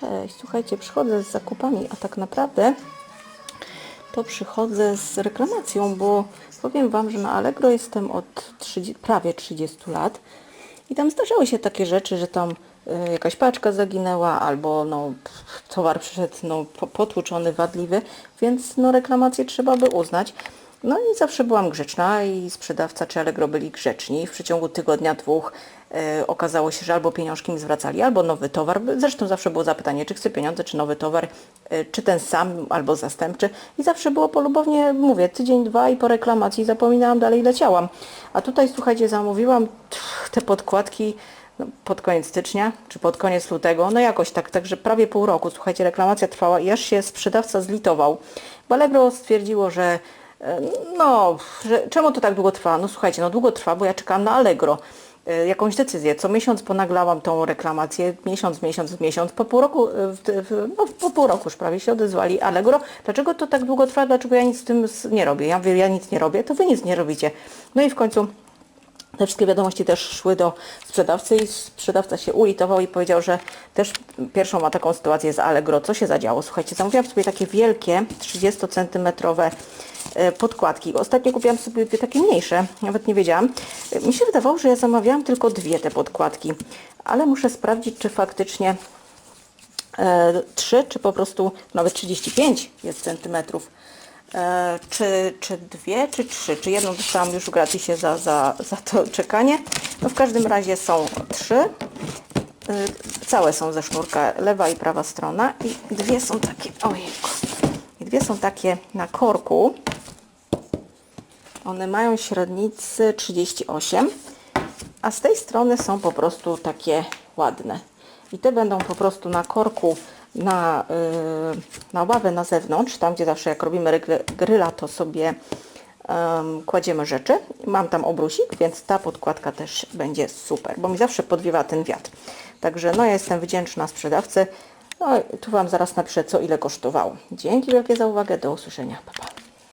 Cześć, słuchajcie, przychodzę z zakupami, a tak naprawdę to przychodzę z reklamacją, bo powiem Wam, że na Allegro jestem od 30, prawie 30 lat i tam zdarzały się takie rzeczy, że tam y, jakaś paczka zaginęła albo no, towar przyszedł no, po- potłuczony, wadliwy, więc no, reklamację trzeba by uznać. No i zawsze byłam grzeczna i sprzedawca czy Allegro byli grzeczni. W przeciągu tygodnia, dwóch e, okazało się, że albo pieniążki mi zwracali, albo nowy towar. Zresztą zawsze było zapytanie, czy chcę pieniądze, czy nowy towar, e, czy ten sam, albo zastępczy. I zawsze było polubownie, mówię, tydzień, dwa i po reklamacji zapominałam, dalej leciałam. A tutaj, słuchajcie, zamówiłam te podkładki no, pod koniec stycznia, czy pod koniec lutego, no jakoś tak, także prawie pół roku, słuchajcie, reklamacja trwała i aż się sprzedawca zlitował, bo Allegro stwierdziło, że no, że czemu to tak długo trwa? No słuchajcie, no długo trwa, bo ja czekałam na Allegro, e, jakąś decyzję. Co miesiąc ponaglałam tą reklamację, miesiąc, miesiąc, miesiąc. Po pół roku, e, no, po pół roku już prawie się odezwali Allegro. Dlaczego to tak długo trwa? Dlaczego ja nic z tym nie robię? Ja mówię, ja nic nie robię, to wy nic nie robicie. No i w końcu te wszystkie wiadomości też szły do sprzedawcy i sprzedawca się ulitował i powiedział, że też pierwszą ma taką sytuację z Allegro. Co się zadziało? Słuchajcie, zamówiłam sobie takie wielkie, 30 centymetrowe e, podkładki. Ostatnio kupiłam sobie dwie takie mniejsze, nawet nie wiedziałam. E, Mi się wydawało, że ja zamawiałam tylko dwie te podkładki, ale muszę sprawdzić, czy faktycznie e, 3, czy po prostu nawet 35 jest centymetrów. E, czy, czy dwie, czy trzy, czy jedną dostałam już w gratisie za, za, za to czekanie. No w każdym razie są trzy. E, całe są ze sznurka, lewa i prawa strona i dwie są takie, ojejku, i dwie są takie na korku. One mają średnicy 38, a z tej strony są po prostu takie ładne. I te będą po prostu na korku, na, yy, na ławę na zewnątrz, tam gdzie zawsze jak robimy gryla, to sobie em, kładziemy rzeczy. Mam tam obrusik, więc ta podkładka też będzie super, bo mi zawsze podwiewa ten wiatr. Także no ja jestem wdzięczna sprzedawcy. No tu Wam zaraz napiszę co ile kosztowało. Dzięki wielkie za uwagę, do usłyszenia. Pa, pa.